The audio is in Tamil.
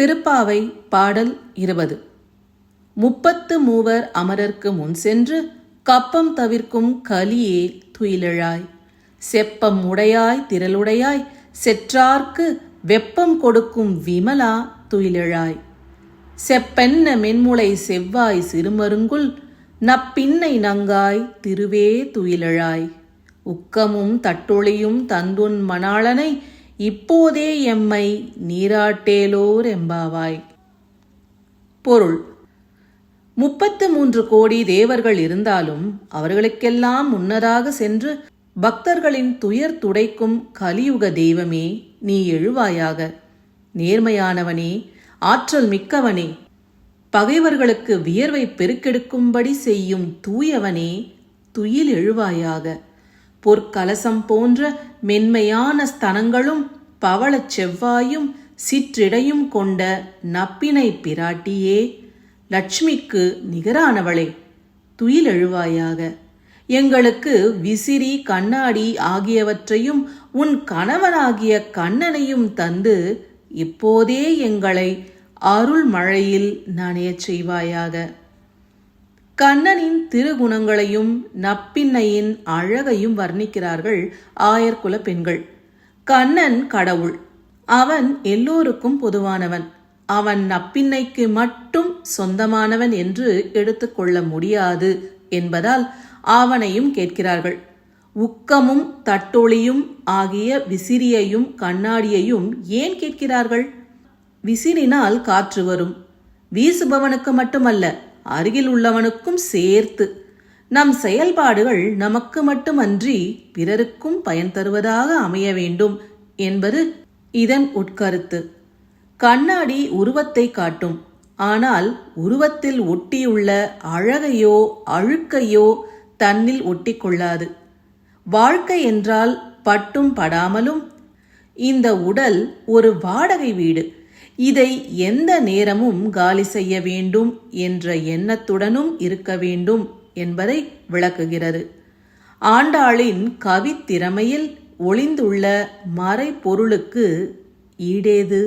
திருப்பாவை பாடல் இருபது. முப்பத்து மூவர் அமரர்க்கு முன் சென்று கப்பம் தவிர்க்கும் கலியே துயிலழாய். செப்பம் உடையாய் திரளுடையாய் செற்றார்க்கு வெப்பம் கொடுக்கும் விமலா துயிலழாய். செப்பென்ன மென்முளை செவ்வாய் சிறுமருங்குல் நப்பின்னை நங்காய் திருவே துயிலழாய். உக்கமும் தட்டொளியும் தந்துன் மணாளனை இப்போதே எம்மை நீராட்டேலோர் எம்பாவாய் பொருள். முப்பத்து மூன்று கோடி தேவர்கள் இருந்தாலும் அவர்களுக்கெல்லாம் முன்னதாக சென்று பக்தர்களின் துயர் துடைக்கும் கலியுக தெய்வமே நீ எழுவாயாக. நேர்மையானவனே ஆற்றல் மிக்கவனே பகைவர்களுக்கு வியர்வை பெருக்கெடுக்கும்படி செய்யும் தூயவனே துயில் எழுவாயாக. பொற்கலசம் போன்ற மென்மையான ஸ்தனங்களும் பவளச் செவ்வாயும் சிற்றிடையும் கொண்ட நப்பினை பிராட்டியே. லட்சுமிக்கு நிகரானவளே துயிலெழுவாயாக எங்களுக்கு விசிறி கண்ணாடி ஆகியவற்றையும் உன் கணவனாகிய கண்ணனையும் தந்து இப்போதே எங்களை அருள் மழையில் நனையச் செய்வாயாக. கண்ணனின் திருகுணங்களையும் நப்பின்னையின் அழகையும் வர்ணிக்கிறார்கள் ஆயர்குல பெண்கள். கண்ணன் கடவுள். அவன் எல்லோருக்கும் பொதுவானவன். அவன் நப்பின்னைக்கு மட்டும் சொந்தமானவன் என்று எடுத்துக்கொள்ள முடியாது என்பதால் அவனையும் கேட்கிறார்கள். உக்கமும் தட்டொளியும் ஆகிய விசிறியையும் கண்ணாடியையும் ஏன் கேட்கிறார்கள்? விசிறினால் காற்று வரும். வீசுபவனுக்கு மட்டுமல்ல அருகில் உள்ளவனுக்கும் சேர்த்து. நம் செயல்பாடுகள் நமக்கு மட்டுமன்றி பிறருக்கும் பயன் தருவதாக அமைய வேண்டும் என்பது இதன் உட்கருத்து. கண்ணாடி உருவத்தை காட்டும். ஆனால் உருவத்தில் ஒட்டியுள்ள அழகையோ அழுக்கையோ தன்னில் ஒட்டிக்கொள்ளாது. வாழ்க்கை என்றால் பட்டும் படாமலும் இந்த உடல் ஒரு வாடகை வீடு. இதை எந்த நேரமும் காலி செய்ய வேண்டும் என்ற எண்ணத்துடனும் இருக்க வேண்டும் என்பதை விளக்குகிறது. ஆண்டாளின் கவித்திறமையில் ஒளிந்துள்ள மறைப்பொருளுக்கு ஈடேது?